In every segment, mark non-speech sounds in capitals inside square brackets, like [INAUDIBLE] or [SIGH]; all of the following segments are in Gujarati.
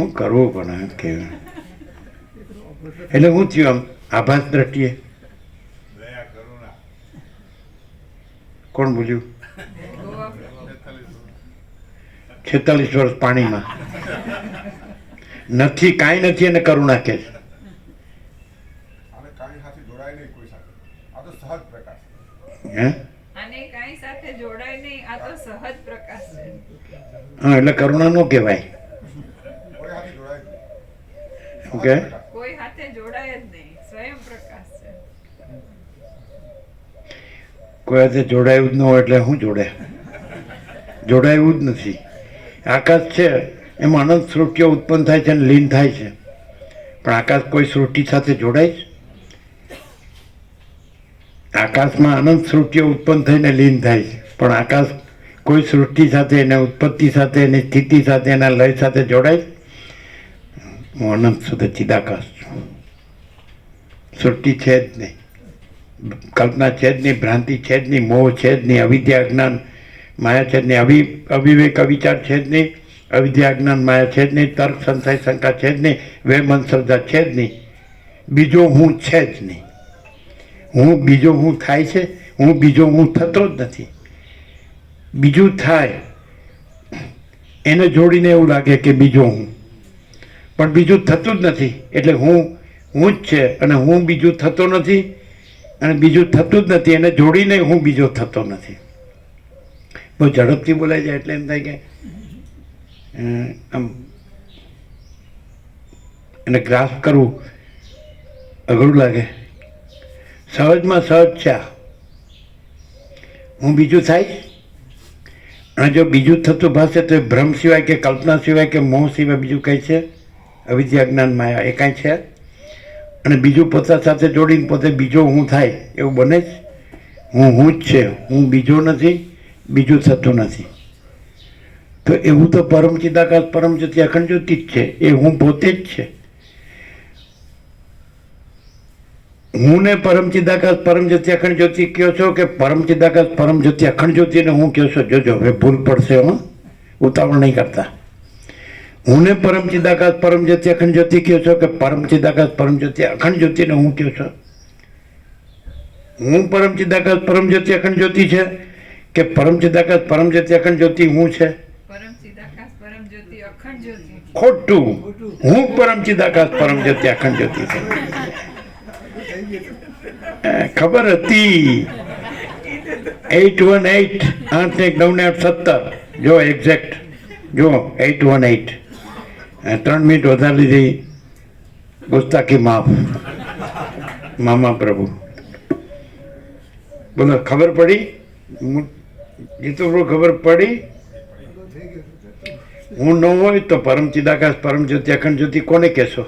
શું કરવું પણ એમ કે એટલે હું થયું આમ આભાસ દ્રષ્ટિએ દયા કરુણા કોણ બોલ્યું છેતાલીસ વર્ષ પાણીમાં નથી કાંઈ નથી અને કરુણા કે છે આને કાંઈ સાથે જોડાય શું કે કોઈ હાથે જોડાય જ નહીં. સ્વયં પ્રકાશ છે. કોઈ હાથે જોડાયું જ ન હોય એટલે શું જોડે? જોડાયું જ નથી. આકાશ છે એમાં અનંત સૃષ્ટિઓ ઉત્પન્ન થાય છે અને લીન થાય છે. પણ આકાશ કોઈ સૃષ્ટિ સાથે જોડાય છે? આકાશમાં અનંત સૃષ્ટિઓ ઉત્પન્ન થઈને લીન થાય છે. પણ આકાશ કોઈ સૃષ્ટિ સાથે એને ઉત્પત્તિ સાથે એની સ્થિતિ સાથે એના લય સાથે જોડાય છે? હું અનંત સુધી છું સૃષ્ટિ છે જ નહીં કલ્પના છે જ નહીં ભ્રાંતિ છે જ નહીં મોહ છે જ નહીં અવિદ્યા જ્ઞાન માયા છે જ નહીં અવિ અવિવેક અવિચાર છે જ નહીં અવિદ્યા જ્ઞાન માયા છે જ નહીં તર્ક સંશય શંકા છે જ નહીં વેમન શ્રદ્ધા છે જ નહીં બીજો હું છે જ નહીં હું બીજો હું થાય છે હું બીજો હું થતો જ નથી બીજું થાય એને જોડીને એવું લાગે કે બીજો હું પણ બીજું થતું જ નથી. એટલે હું હું જ છે અને હું બીજું થતો નથી અને બીજું થતું જ નથી. એને જોડીને હું બીજો થતો નથી. બહુ ઝડપથી બોલાય જાય એટલે એમ થાય કે આમ, એને ગ્રાસ કરવું અઘરું લાગે. સહજમાં સહજ છે હું બીજું થાય? અને જો બીજું થતું ભાષે તો ભ્રમ સિવાય કે કલ્પના સિવાય કે મોહ સિવાય બીજું કંઈ છે? અવિદ્યા જ્ઞાન માયા એ કાંઈ છે? અને બીજું પોતા સાથે જોડીને પોતે બીજો હું થાય, એવું બને જ? હું હું જ છે, હું બીજો નથી, બીજું થતું નથી. તો એવું તો પરમ ચિદાકાશ, પરમ જ્યોતિ અખંડ જ્યોતિ જ છે, એ હું પોતે જ છે. હું ને પરમ ચિદાકાશ, પરમ જ્યોતિ અખંડ જ્યોતિ કહો છો કે પરમ ચિદાકાશ, પરમ જ્યોતિ અખંડ જ્યોતિને હું કહો છો? જોજો, હવે ભૂલ પડશે, હું. ઉતાવળ નહીં કરતા. હું ને પરમ ચિદાકાશ પરમ જ્યોતિ અખંડ જ્યોતિ કહ્યો છો કે પરમ ચિદાકાશ પરમ જ્યોતિ અખંડ જ્યોતિને હું કયો છો? હું પરમ ચિદાકાશ પરમ જ્યોતિ અખંડ જ્યોતિ છે કે પરમ ચિદાકાશ પરમ જ્યોતિ અખંડ જ્યોતિ હું છે? ખોટું. હું પરમ ચિદાકાશ પરમ જ્યોતિ અખંડ જ્યોતિ છે. ખબર હતી? એટ વન એટ આઠ એક નવ ને આઠ સત્તર. જો એક્ઝેક્ટ જો એટ વન એટ ત્રણ મિનિટ વધારે લીધી. ગુસ્તાકી માફ. મામા પ્રભુ. બોલો, ખબર પડી? મુ- જીતુ પ્રભુ ખબર પડી? હું ન હોય તો પરમ ચિદાકાશ, પરમ જ્યોતિ, અખંડ જ્યોતિ કોને કહેશો?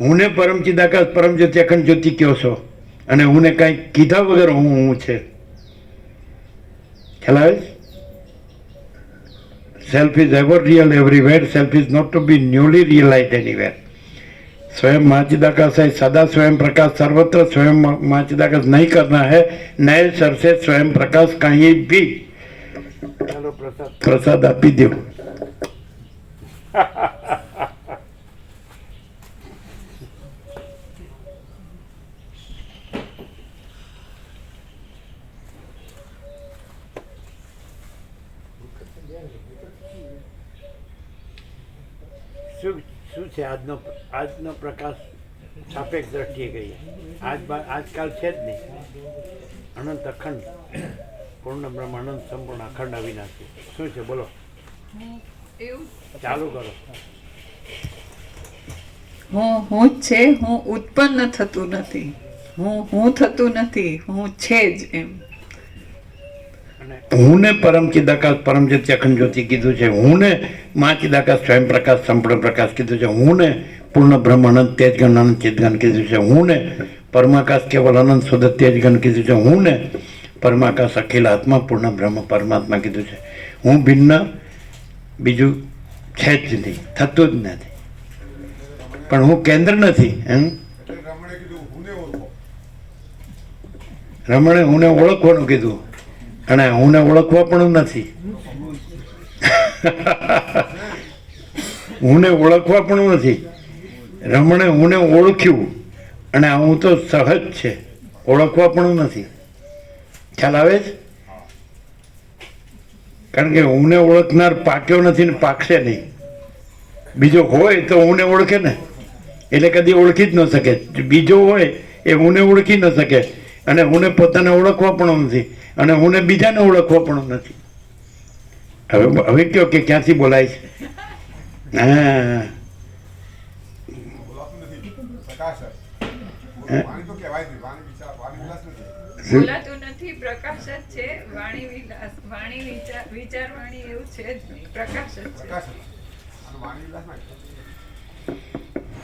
હું ને પરમ ચિદાકાશ, પરમ જ્યોતિ, અખંડ જ્યોતિ કહો છો? અને હું ને કાંઈ કીધા વગર હું હું છે? ખ્યાલ આવે self is ever real everywhere, self is not to be newly realized anywhere. स्वयं माचिदाकाश है सदा स्वयं प्रकाश सर्वत्र स्वयं माचिदाकाश नहीं करना है नए सर से स्वयं प्रकाश कहीं भी प्रसाद प्रसाद आप ही दो છે આજનો આજનો પ્રકાશ સાપેક્ષ દ્રષ્ટિએ કહીએ. આજ આજકાલ છે જ નહીં. અનંત અખંડ. પૂર્ણ બ્રહ્મ અનંત સંપૂર્ણ અખંડ અવિનાશી. શું છે? બોલો. હું એવું? ચાલુ કરો. હું હું જ છે હું ઉત્પન્ન થતું નથી. હું હું થતું નથી હું છે જ એમ. અને હું ને પરમ ચિદાકાશ પરમ જ્યોતિ અખંડ જ્યોતિ કીધું છે. હું ને મા ચિદાકાશ સ્વયં પ્રકાશ સંપૂર્ણ પ્રકાશ કીધું છે. હું ને પૂર્ણ બ્રહ્મ અનંત તેજગણ અનંત ચિદગણ કીધું છે. હું ને પરમાકાશ કેવલ અનંત શુદ્ધ તેજગણ કીધું છે. હું ને પરમાકાશ અખિલ આત્મા પૂર્ણ બ્રહ્મ પરમાત્મા કીધું છે. હું ભિન્ન બીજું છે જ નહીં થતું જ નથી. પણ હું કેન્દ્ર નથી એમ? રમણે હું રમણે હુંને ઓળખવાનું કીધું. અને હુંને ઓળખવા પણ નથી. હુંને ઓળખવા પણ નથી. રમણે હુંને ઓળખ્યું. અને હું તો સહજ છે. ઓળખવા પણ નથી. ખ્યાલ આવે છે? કારણ કે હુંને ઓળખનાર પાક્યો નથી ને પાકશે નહીં. બીજો હોય તો હુંને ઓળખે ને. એટલે કદી ઓળખી જ ન શકે. બીજો હોય એ હુંને ઓળખી ન શકે. અને હુંને પોતાને ઓળખવા પણ નથી. અને હું બીજાને ઓળખવા પણ નથી. હવે હવે કયો કે ક્યાંથી બોલાય છે? હા. બોલાતું નથી પ્રકાશ જ. હે? વાણી તો કહેવાય જ નહીં. વાણી વિચાર વાણી નથી. શું? બોલાતું નથી પ્રકાશ જ છે વાણી વિલાસ વાણી વિચાર વિચાર વાણી એવું છે જ નહીં. પ્રકાશ જ છે.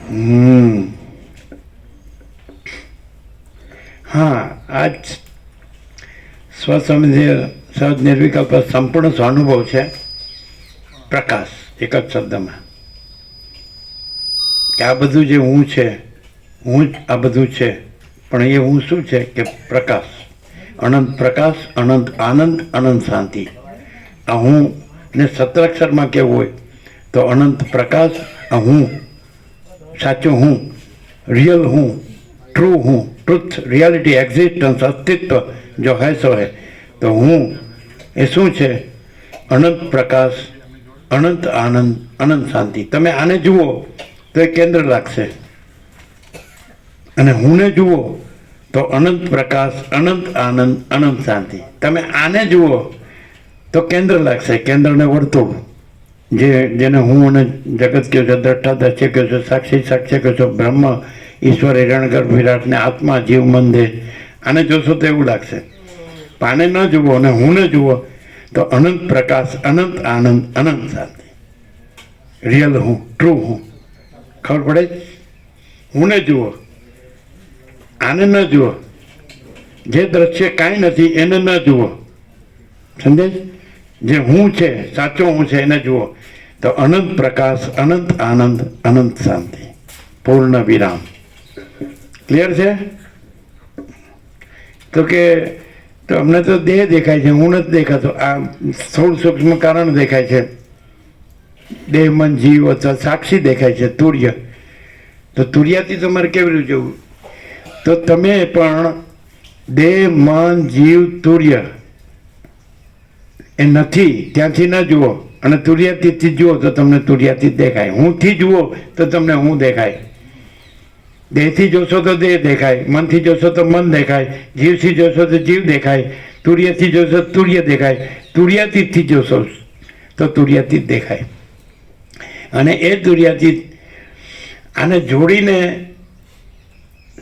હમ. હા આજ સ્વસમિતિ સહજ નિર્વિકલ્પ સંપૂર્ણ સ્વાનુભવ છે. પ્રકાશ, એક જ શબ્દમાં. કે આ બધું જે હું છે, હું જ આ બધું છે, પણ એ હું શું છે કે પ્રકાશ. અનંત પ્રકાશ, અનંત આનંદ, અનંત શાંતિ. આ હું ને સત્રાક્ષરમાં કેવું હોય, તો અનંત પ્રકાશ, આ હું, સાચું હું, રિયલ હું, ટ્રુ હું, ટ્રુથ, રિયાલિટી, એક્ઝિસ્ટન્સ, અસ્તિત્વ જો હૈ સો હૈ, તો હું એ શું છે? અનંત પ્રકાશ, અનંત આનંદ, અનંત શાંતિ. તમે આને જુઓ તો એ કેન્દ્ર લાગશે. અને હુંને જુઓ તો અનંત પ્રકાશ, અનંત આનંદ, અનંત શાંતિ. તમે આને જુઓ તો કેન્દ્ર લાગશે, કેન્દ્રને વર્તુળ. જે, જેને હું અને જગત કહ્યો છો દ્રષ્ટા દ્રશ્ય કહ્યો છો, સાક્ષી સાક્ષ્ય કહ્યો છો, બ્રહ્મ, ઈશ્વર હિરણગર વિરાટને આત્મા, જીવ, મન, દેહ આને જોશો તો એવું લાગશે. પાને ન જુઓ અને હું ને જુઓ, તો અનંત પ્રકાશ, અનંત આનંદ, અનંત શાંતિ. રિયલ હું ટ્રુ હું. ખબર પડે? હું ને જુઓ, આને ન જુઓ. જે દ્રશ્ય કાંઈ નથી, એને ન જુઓ. સમજાય જે હું છે, સાચો હું છે, એને જુઓ. તો અનંત પ્રકાશ, અનંત આનંદ, અનંત શાંતિ. પૂર્ણ વિરામ. ક્લિયર છે? તો કે, તો અમને તો દેહ દેખાય છે, હું નથી દેખાતો. આ સ્થૂળ સૂક્ષ્મ કારણ દેખાય છે. દેહ, મન, જીવ અથવા સાક્ષી દેખાય છે, તુર્ય. તો તુર્યાથી તમારે કેવી રીતે જવું? તો તમે પણ દેહ, મન, જીવ, તુર્ય એ નથી, ત્યાંથી ન જુઓ. અને તુર્યાતીતથી જુઓ તો તમને તુર્યાતીત દેખાય. હુંથી જુઓ તો તમને હું દેખાય. દેહથી જોશો તો દેહ દેખાય, મનથી જોશો તો મન દેખાય, જીવથી જોશો તો જીવ દેખાય, તુર્યથી જોશો તુર્ય દેખાય, તુર્યાતીતથી જોશો તો તુર્યાતીત દેખાય. અને એ તુર્યાતીત આને જોડીને,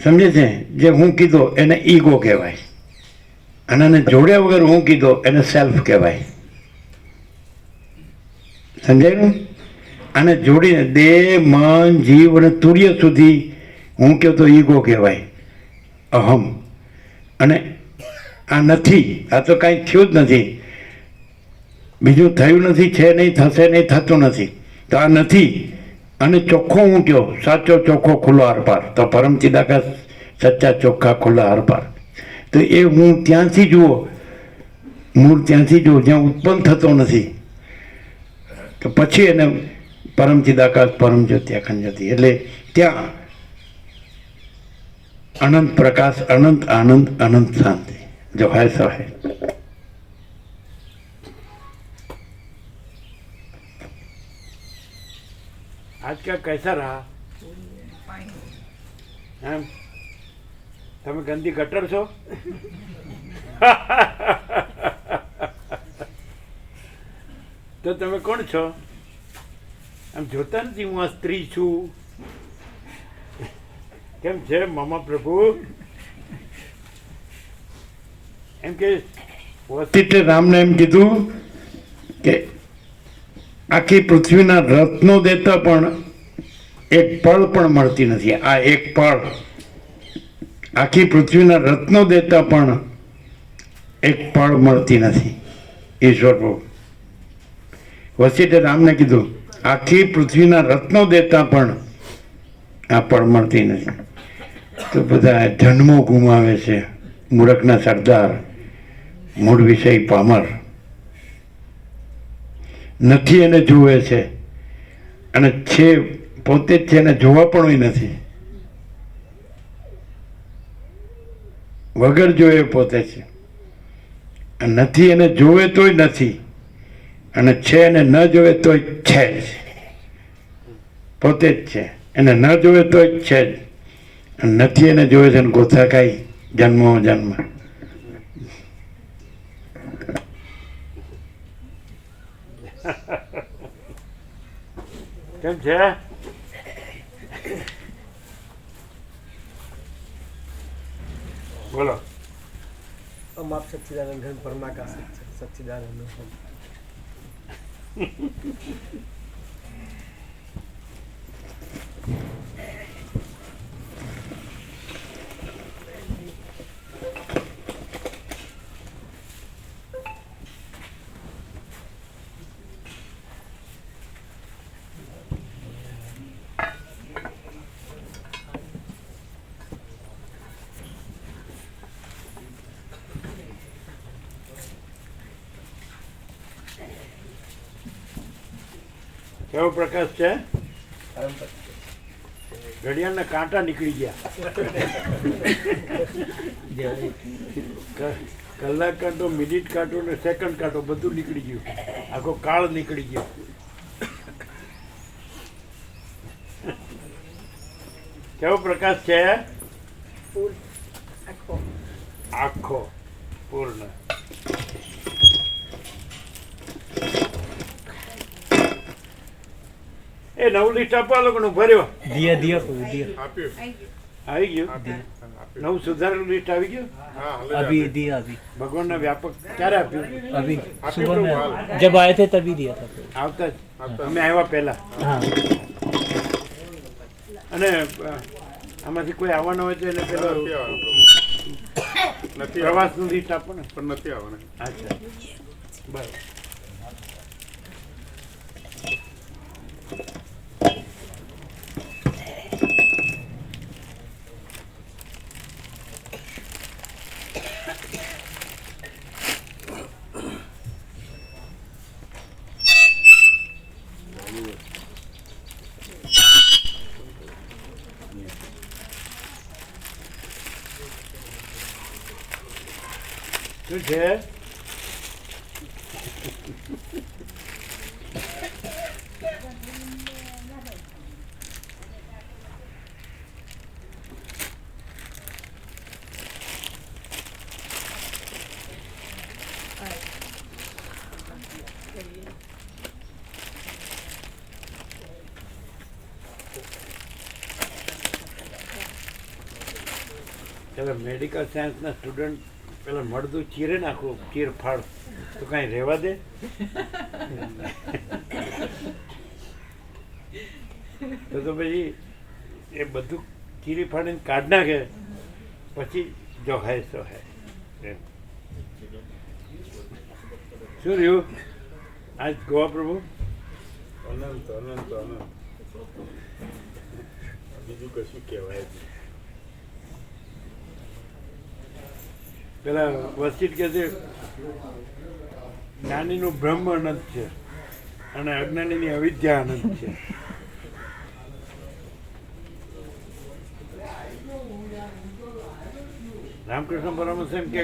સમજે છે, જે હું કીધો એને ઈગો કહેવાય. અને એને જોડ્યા વગર હું કીધો એને સેલ્ફ કહેવાય. સમજાયું? આને જોડીને દેહ, મન, જીવ અને તુર્ય સુધી હું કહું તો ઈગો કહેવાય. અહમ. અને આ નથી. આ તો કાંઈ થયું જ નથી. બીજું થયું નથી, છે નહીં, થશે નહીં, થતું નથી. તો આ નથી. અને ચોખ્ખો હું કયો? સાચો ચોખ્ખો ખુલ્લો આરપાર તો પરમ ચિદાકાશ સચ્ચા ચોખ્ખા ખુલ્લા આરપાર તો એ હું ત્યાંથી જુઓ. મૂળ ત્યાંથી જુઓ, જ્યાં ઉત્પન્ન થતો નથી. તો પછી એને પરમચિદાકાશ પરમ જ્યોતિ અખંડ જ્યોતિ એટલે ત્યાં અનંત પ્રકાશ અનંત આનંદ અનંત શાંતિ જો હૈ સો હૈ आज का कैसा रहा એમ તમે ગંદી ગટર છો તો તમે કોણ છો આમ જોતા નથી હું આ સ્ત્રી છું કેમ છે, મામા પ્રભુ? એમ કે વસિષ્ઠે રામને એમ કીધું કે આખી પૃથ્વીના રત્નો દેતા પણ એક પળ પણ મળતી નથી. આ એક પળ. આખી પૃથ્વીના રત્નો દેતા પણ એક પળ મળતી નથી. ઈશ્વર પ્રભુ. વસિષ્ઠે રામને કીધું, આખી પૃથ્વીના રત્નો દેતા પણ આ પળ મળતી નથી. તો બધા જન્મો ગુમાવે છે. મૂરખના સરદાર, મૂળ વિષય પામર. નથી એને જુએ છે. અને છે, પોતે જ છે એને જોવા પણ નથી. વગર જોયે પોતે છે. નથી એને જોવે તોય નથી. અને છે એને ન જોવે તોય છે જ. પોતે જ છે. એને ન જોવે તોય છે જ. નથી એને જોયો છે ગોથા ખાઈ જન્મો જન્મ. કેમ છે? બોલો. અમાપ સચ્ચિદાનંદ ઘન પરમાકાશ સચ્ચિદાનંદ કેવો પ્રકાશ છે? ઘડિયાળના કાંટા નીકળી ગયા. કલાક કાંટો મિનિટ કાંટો ને સેકન્ડ કાંટો બધું નીકળી ગયું. આખો કાળ નીકળી ગયો. કેવો પ્રકાશ છે? આખો. પૂર્ણ એ નવ લિસ્ટ આપવા લોકોનું ભર્યો. દિયા દિયા કોઈ દિયા. આવી ગયું? નવું સુધારેલું લિસ્ટ આવી ગયું? અભી દિયા અભી. ભગવાન ના વ્યાપક ક્યારે આપ્યું? અભી સુબહ જબ આયે થે તભી દિયા થા. આવતા અમે આવ્યા પહેલા. અને આમાંથી કોઈ આવવાનો હોય તો એને પેલો નથી પ્રવાસનું લિસ્ટ આપો ને. પણ નથી આવવાનું. અચ્છા. બરાબર. છે? પેલા મેડિકલ સાયન્સના સ્ટુડન્ટ પેલા મળદું ચીરે નાખું, ચીર ફાડ. તો કાંઈ રહેવા દે? તો તો પછી એ બધું ચીરી ફાડીને કાઢ નાખે, પછી જો હે તો હે. શું રહ્યું? આજ ગોવા પ્રભુ? અનંત અનંત અનંત. બીજું કશું કહેવાય. પેલા વસ્તી કે છે, જ્ઞાનીનું બ્રહ્મ અનંત છે અને અજ્ઞાનીની અવિદ્યા અનંત છે. રામકૃષ્ણ પરમહંસ એમ કે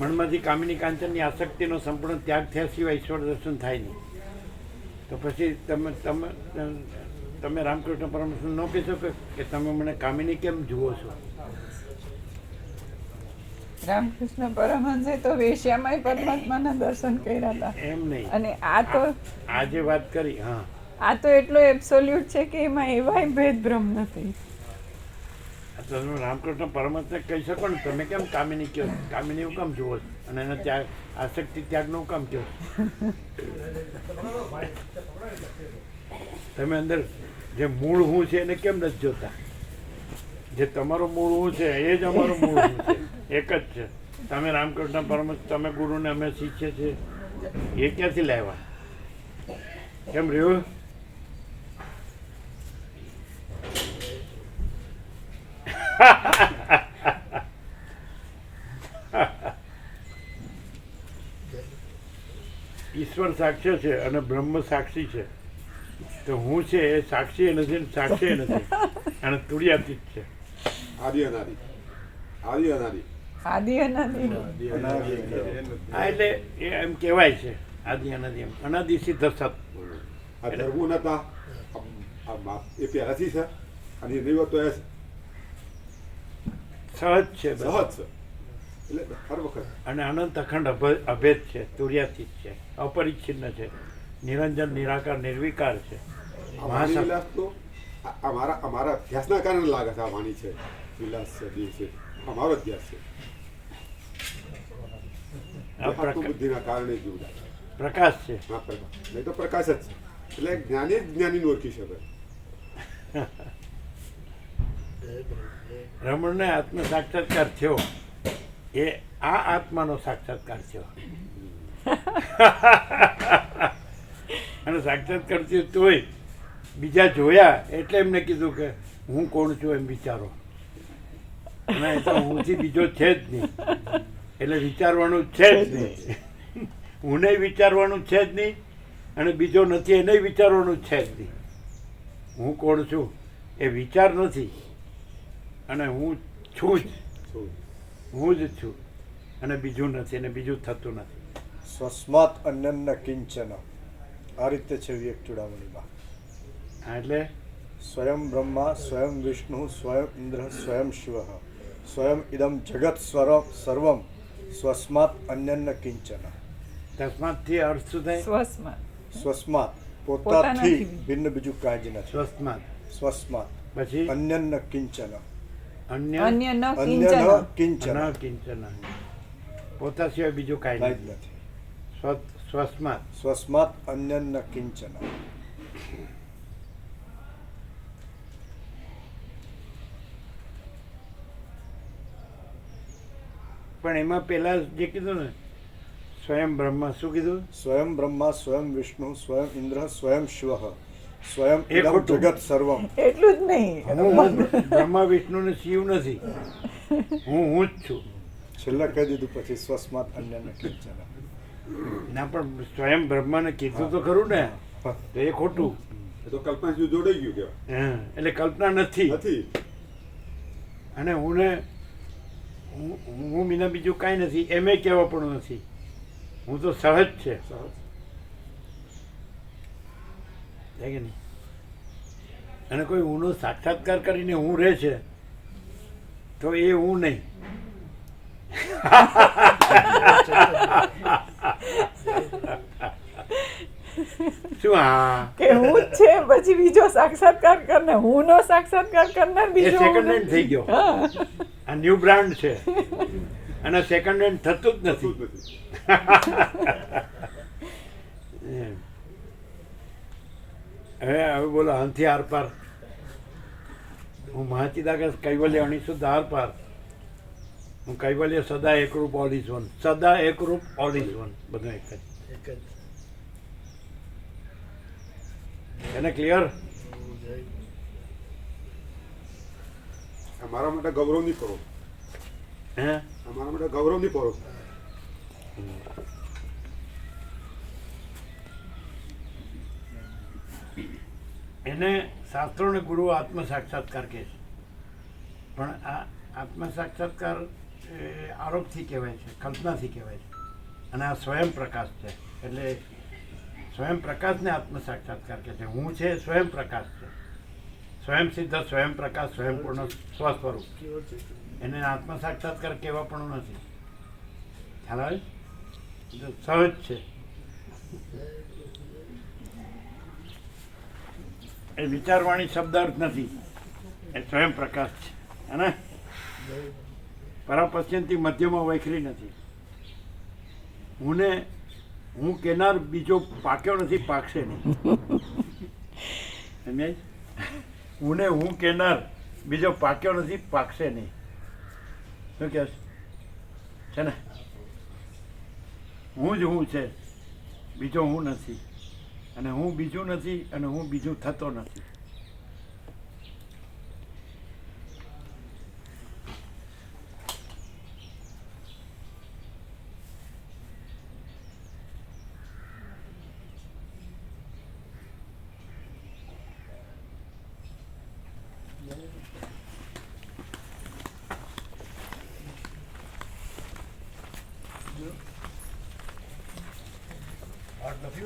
મનમાંથી કામિની કાંચનની આસક્તિનો સંપૂર્ણ ત્યાગ થયા સિવાય ઈશ્વર દર્શન થાય નહીં. તો પછી તમે તમે તમે રામકૃષ્ણ પરમહંસ ન કહી શકો કે તમે મને કામિની કેમ જુઓ છો? રામકૃષ્ણ પરમહંસે તો વેશ્યામાંય પરમાત્માના દર્શન કર્યા હતા. એમ નહીં. અને આ તો આજે વાત કરી હા. આ તો એટલો એબ્સોલ્યુટ છે કે એમાં એવાય ભેદ ભ્રમ નથી. તમે રામકૃષ્ણ પરમહંસને કહી શકો ને તમે કેમ કામિની કહો? કામિની હું કામ જુઓ? અને એના ત્યાગ આસક્તિ ત્યાગનું કામ કહો? તમે અંદર જે મૂળ હું છે એને કેમ નથી જોતા? જે તમારું મૂળ હું છે, એ જ અમારો મૂળ છે. એક જ છે. તમે રામકૃષ્ણ પરમહંસ, તમે ગુરુને અમે શીખીએ છીએ. એ ક્યાંથી લાવ્યા? કેમ રહ્યું? ઈશ્વર સાક્ષ્ય છે અને બ્રહ્મ સાક્ષી છે. તો હું છે એ સાક્ષી નથી સાક્ષી નથી. અને તુરિયાતીત છે. આદિ અનાદિ આદિ અનાદિ આદિ અનાદિ હા એટલે એ એમ કહેવાય છે આદિ અનાદિ એમ. અનાદિ સિદ્ધ સત. આ ધર્મો નતા એ પહેલાથી છે અને એ નહીં તો એ સહજ છે સહજ છે. એટલે હર વખત. અને અનંત અખંડ અભ- અભેદ છે તુર્યાતીત છે અપરિચ્છિન્ન છે નિરંજન નિરાકાર નિર્વિકાર છે. અમારા અમારા અભ્યાસના કારણે લાગે છે આ વાણી છે. વિલાસ છે છે અમારો છે પ્રકા- કારણે જ પ્રકાશ છે હા પ્રકાશ નહીં તો પ્રકાશ જ છે એટલે જ્ઞાની જ જ્ઞાની ઓળખી શકે રમણને આત્મ સાક્ષાત્કાર થયો એ આ આત્માનો સાક્ષાત્કાર થયો અને સાક્ષાત્કાર થયો તોય બીજા જોયા એટલે એમને કીધું કે હું કોણ છું એમ વિચારો અને એ તો હુંથી બીજો છે જ નહીં. એટલે વિચારવાનું છે જ નહીં. હું નહીં વિચારવાનું છે જ નહીં અને બીજો નથી એને વિચારવાનું છે જ નહીં. હું કોણ છું? એ વિચાર નથી. અને હું છું જ? હું જ છું. અને બીજું નથી અને બીજું થતું નથી. સ્વસ્માત અન્યન્ન કિંચન. આ રીતે છે વિવેક ચૂડામણીમાં. એટલે? સ્વયં બ્રહ્મા સ્વયં વિષ્ણુ સ્વયં ઇન્દ્ર સ્વયં શિવ. સ્વયં ઇદમ જગત સ્વરમ સર્વમ સ્વસ્માત અન્યન્ન કિંચન. તસ્માતથી અર્થ શું થાય? સ્વસ્માત. સ્વસ્માત. પોતાથી ભિન્ન બીજું કાંઈ જ નથી. સ્વસ્માત. સ્વસ્માત. પછી? અન્યન્ન કિંચન. અન્ય અન્ય કિંચન. કિંચન. પોતા સિવાય બીજું કાંઈ જ નથી. નથી. સ્વસ્માત. સ્વસ્માત અન્યન્ન કિંચન. પણ એમાં પેલા જે કીધું ને સ્વયં બ્રહ્મા શું કીધું? સ્વયં બ્રહ્મા સ્વયં વિષ્ણુ સ્વયં ઇન્દ્ર સ્વયં શિવ સ્વયં એ ઇદમ જગત સર્વમ. એટલું જ નહીં. હું બ્રહ્મા વિષ્ણુ ને શિવ નથી. હું હું જ છું. છેલ્લે કહી દીધું પછી સ્વસ્માત અન્ય કિંચન ના પણ સ્વયં બ્રહ્માને કીધું તો ખરું ને. તો એ ખોટું. એ તો કલ્પના જોડાઈ ગયું કે હા, એટલે કલ્પના નથી. નથી. અને હું ને હું હું મીના બીજું કાંઈ નથી એમે કહેવા પણ નથી. હું તો સહજ છે. કે નહીં? અને કોઈ હુંનો સાક્ષાત્કાર કરીને હું રહે છે તો એ હું નહીં. શું હા કે હું છે પછી બીજો સાક્ષાત્કાર કરનાર હું નો સાક્ષાત્કાર કરનાર એ બીજો સેકન્ડ હેન્ડ થઈ ગયો. હા. ન્યૂ બ્રાન્ડ છે. અને સેકન્ડ હેન્ડ થતું જ નથી. હવે હવે બોલો હંથી આર પાર. હું મહાચિદાકાશ કૈવલ્ય અણીશુદ્ધ આર પાર. હું કૈવલ્ય સદા એકરૂપ ઓલ ઇઝ વન સદા એકરૂપ ઓલ ઇઝ વન બધું એક જ. એને ક્લિયર અમારા માટે ગૌરવ નહીં કરો. હે? અમારા માટે ગૌરવ નહીં કરો. એને શાસ્ત્રોને ગુરુ આત્મ સાક્ષાત્કાર કહે છે. પણ આ આત્મ સાક્ષાત્કાર આરોપથી કહેવાય છે કલ્પનાથી કહેવાય છે. અને આ સ્વયં પ્રકાશ છે. એટલે સ્વયં પ્રકાશને આત્મ સાક્ષાત્કાર કહે છે. હું છે સ્વયં પ્રકાશ. છે સ્વયં સિદ્ધ સ્વયં પ્રકાશ સ્વયં પૂર્ણ સ્વસ્વરૂપ. એને આત્મ સાક્ષાત્કાર કહેવા પણ નથી. ખ્યાલ આવે? સહજ છે. એ વિચારવાણી શબ્દાર્થ નથી. એ સ્વયં પ્રકાશ છે અને પરાપશ્ચિમથી મધ્યમાં વૈખરી નથી. હુંને હું કેનાર બીજો પાક્યો નથી પાકશે નહીં. [LAUGHS] સમજાય? હુંને હું કહેનાર બીજો પાક્યો નથી, પાકશે નહીં. શું કહે છે ને? હું જ હું છે. બીજો હું નથી. અને હું બીજું નથી અને હું બીજું થતો નથી. નથી